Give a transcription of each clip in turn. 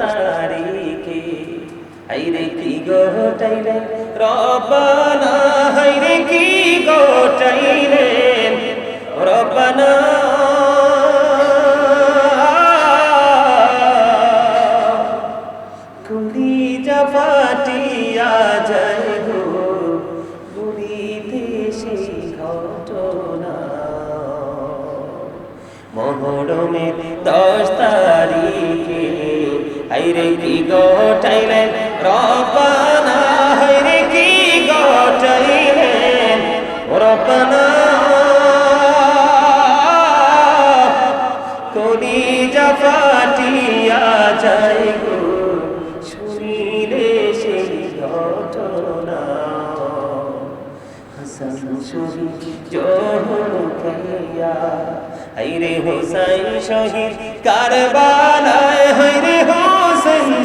তারিখে। হাইরে কি গোটাইলে রব্বানা হাইরে কি গোটাইলে রব্বানা। কুলি ফাটিয়া যায় গো বুড়িতে সেই ঘটনা। মহরমের দশ তারিখে হাইরে কি গোটাইলেন রব্বানা হাইরে কি গোটাইলেন রব্বানা কলি জাফাটিয়া যায় গো। শুনিলে সেই ঘটনা। হাসান শহীদ জোহর খাইয়া হাইরে হোসাইন শহীদ কারবালায় হাইরে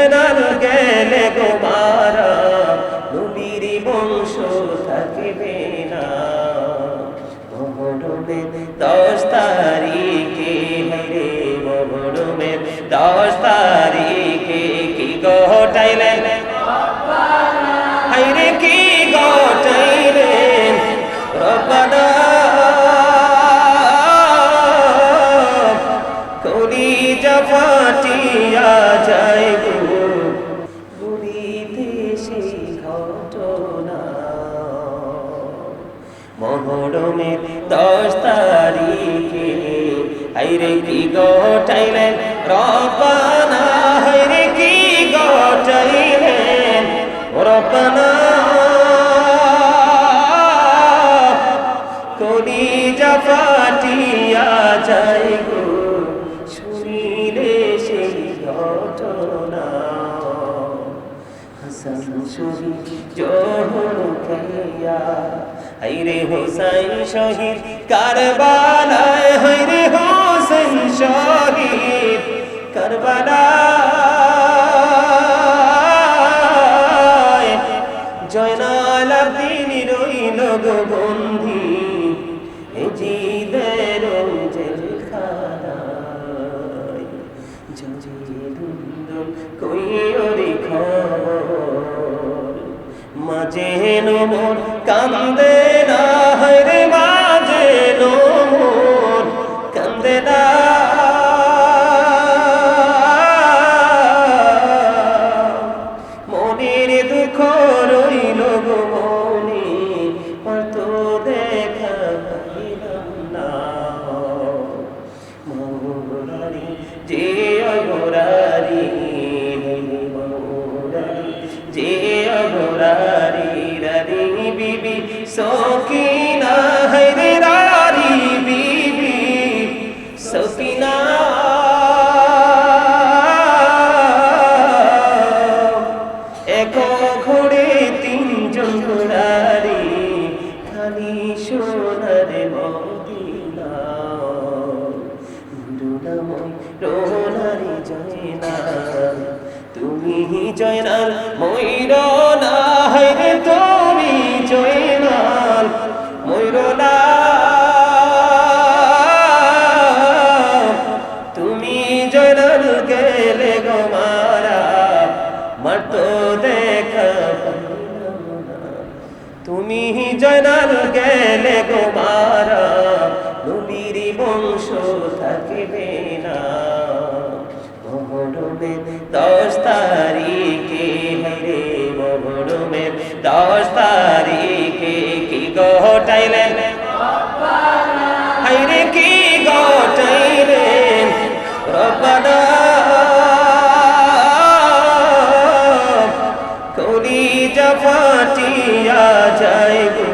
জয়নাল গেলে গোবারা নবীর বংশ থাকবে না। দশ তারিখে হরে মহরমে দশ তারিখে মহরমে দশ তারিখে। হাইরে কি গটাইলেন রব্বানা, হাইরে কি গটাইলেন রব্বানা কলি জাফাটিয়া যায় গো, শুনিলে সেই ঘটনা। হাসান শহীদ জোহর খাইয়া হাইরে হোসাইন শহীদ, কারবালায় হাইরে হোসেন শহীদ, কারবালায়। জয়নাল আব্দিন রইল গো বন্ধি জিদের জেলখানায় কইরি খবর, মাঝে নোমর কান্দে day ময়ূর না রে তুমি জয়নাল ময়ূর তুমি জয়নাল গেলে গো মারা মারত তুমি জয়নাল গেলে গো মারা, নবীর বংশ থাকিবে না। में दस तारीख है रे बड़ो में। दस तारीख की गोटाइले है रे की गोटाइले प्रपदा कोली जपटिया जाएगी